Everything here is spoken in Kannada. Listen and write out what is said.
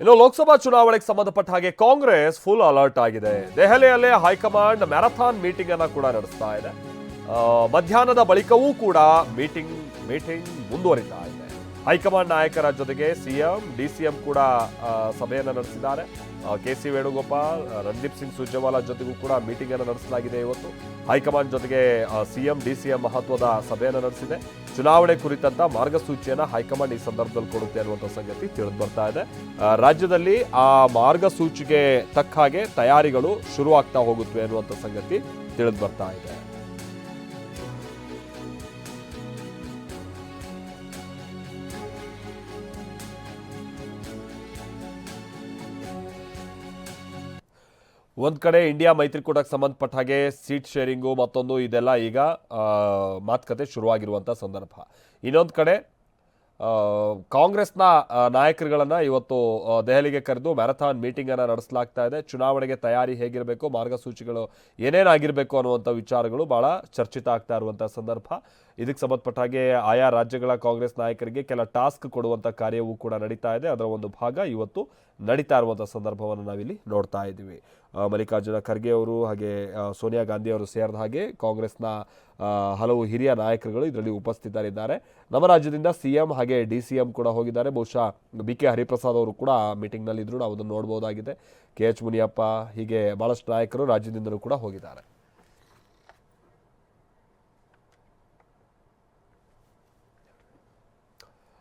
ಇನ್ನು ಲೋಕಸಭಾ ಚುನಾವಣೆಗೆ ಸಂಬಂಧಪಟ್ಟ ಹಾಗೆ ಕಾಂಗ್ರೆಸ್ ಫುಲ್ ಅಲರ್ಟ್ ಆಗಿದೆ. ದೆಹಲಿಯಲ್ಲೇ ಹೈಕಮಾಂಡ್ ಮ್ಯಾರಥಾನ್ ಮೀಟಿಂಗ್ ಅನ್ನ ಕೂಡ ನಡೆಸ್ತಾ ಇದೆ. ಮಧ್ಯಾಹ್ನದ ಬಳಿಕವೂ ಕೂಡ ಮೀಟಿಂಗ್ ಮೀಟಿಂಗ್ ಮುಂದುವರಿತಾ ಹೈಕಮಾಂಡ್ ನಾಯಕರ ಜೊತೆಗೆ ಸಿಎಂ, ಡಿಸಿಎಂ ಕೂಡ ಸಭೆಯನ್ನು ನಡೆಸಿದ್ದಾರೆ. ಕೆ ಸಿ ವೇಣುಗೋಪಾಲ್, ರಣದೀಪ್ ಸಿಂಗ್ ಸುರ್ಜೇವಾಲಾ ಜೊತೆಗೂ ಕೂಡ ಮೀಟಿಂಗ್ ಅನ್ನು ನಡೆಸಲಾಗಿದೆ ಇವತ್ತು. ಹೈಕಮಾಂಡ್ ಜೊತೆಗೆ ಸಿಎಂ, ಡಿಸಿಎಂ ಮಹತ್ವದ ಸಭೆಯನ್ನು ನಡೆಸಿದೆ. ಚುನಾವಣೆ ಕುರಿತಂತ ಮಾರ್ಗಸೂಚಿಯನ್ನು ಹೈಕಮಾಂಡ್ ಈ ಸಂದರ್ಭದಲ್ಲಿ ಕೊಡುತ್ತೆ ಅನ್ನುವಂಥ ಸಂಗತಿ ತಿಳಿದು ಬರ್ತಾ ಇದೆ. ರಾಜ್ಯದಲ್ಲಿ ಆ ಮಾರ್ಗಸೂಚಿಗೆ ತಕ್ಕ ಹಾಗೆ ತಯಾರಿಗಳು ಶುರುವಾಗ್ತಾ ಹೋಗುತ್ತವೆ ಅನ್ನುವಂಥ ಸಂಗತಿ ತಿಳಿದು ಬರ್ತಾ ಇದೆ. ಒಂದ್ ಕಡೆ ಇಂಡಿಯಾ ಮೈತ್ರಿಕೂಟಕ್ಕೆ ಸಂಬಂಧಪಟ್ಟ ಹಾಗೆ ಸೀಟ್ ಶೇರಿಂಗು ಮತ್ತೊಂದು ಇದೆಲ್ಲ ಈಗ ಮಾತುಕತೆ ಶುರುವಾಗಿರುವಂಥ ಸಂದರ್ಭ. ಇನ್ನೊಂದು ಕಡೆ ಕಾಂಗ್ರೆಸ್ನ ನಾಯಕರುಗಳನ್ನು ಇವತ್ತು ದೆಹಲಿಗೆ ಕರೆದು ಮ್ಯಾರಥಾನ್ ಮೀಟಿಂಗ್ ಅನ್ನ ನಡೆಸಲಾಗ್ತಾ ಇದೆ. ಚುನಾವಣೆಗೆ ತಯಾರಿ ಹೇಗಿರಬೇಕು, ಮಾರ್ಗಸೂಚಿಗಳು ಏನೇನಾಗಿರಬೇಕು ಅನ್ನುವಂಥ ವಿಚಾರಗಳು ಬಹಳ ಚರ್ಚಿತ ಆಗ್ತಾ ಇರುವಂಥ ಸಂದರ್ಭ. ಇದಕ್ಕೆ ಸಂಬಂಧಪಟ್ಟ ಹಾಗೆ ಆಯಾ ರಾಜ್ಯಗಳ ಕಾಂಗ್ರೆಸ್ ನಾಯಕರಿಗೆ ಕೆಲ ಟಾಸ್ಕ್ ಕೊಡುವಂಥ ಕಾರ್ಯವೂ ಕೂಡ ನಡೀತಾ ಇದೆ. ಅದರ ಒಂದು ಭಾಗ ಇವತ್ತು ನಡೀತಾ ಇರುವಂಥ ಸಂದರ್ಭವನ್ನು ನಾವಿಲ್ಲಿ ನೋಡ್ತಾ ಇದ್ದೀವಿ. ಮಲ್ಲಿಕಾರ್ಜುನ ಖರ್ಗೆ ಅವರು ಹಾಗೆ ಸೋನಿಯಾ ಗಾಂಧಿ ಅವರು ಸೇರಿದ ಹಾಗೆ ಕಾಂಗ್ರೆಸ್ನ ಹಲವು ಹಿರಿಯ ನಾಯಕರುಗಳು ಇದರಲ್ಲಿ ಉಪಸ್ಥಿತರಿದ್ದಾರೆ. ನಮ್ಮ ರಾಜ್ಯದಿಂದ ಸಿ ಎಂ ಹಾಗೆ ಡಿ ಸಿ ಎಂ ಕೂಡ ಹೋಗಿದ್ದಾರೆ. ಬಹುಶಃ ಬಿ ಕೆ ಹರಿಪ್ರಸಾದ್ ಅವರು ಕೂಡ ಮೀಟಿಂಗ್ನಲ್ಲಿದ್ದರು ನಾವು ಅದನ್ನು ನೋಡ್ಬೋದಾಗಿದೆ. ಕೆ ಎಚ್ ಮುನಿಯಪ್ಪ ಹೀಗೆ ಭಾಳಷ್ಟು ನಾಯಕರು ರಾಜ್ಯದಿಂದಲೂ ಕೂಡ ಹೋಗಿದ್ದಾರೆ.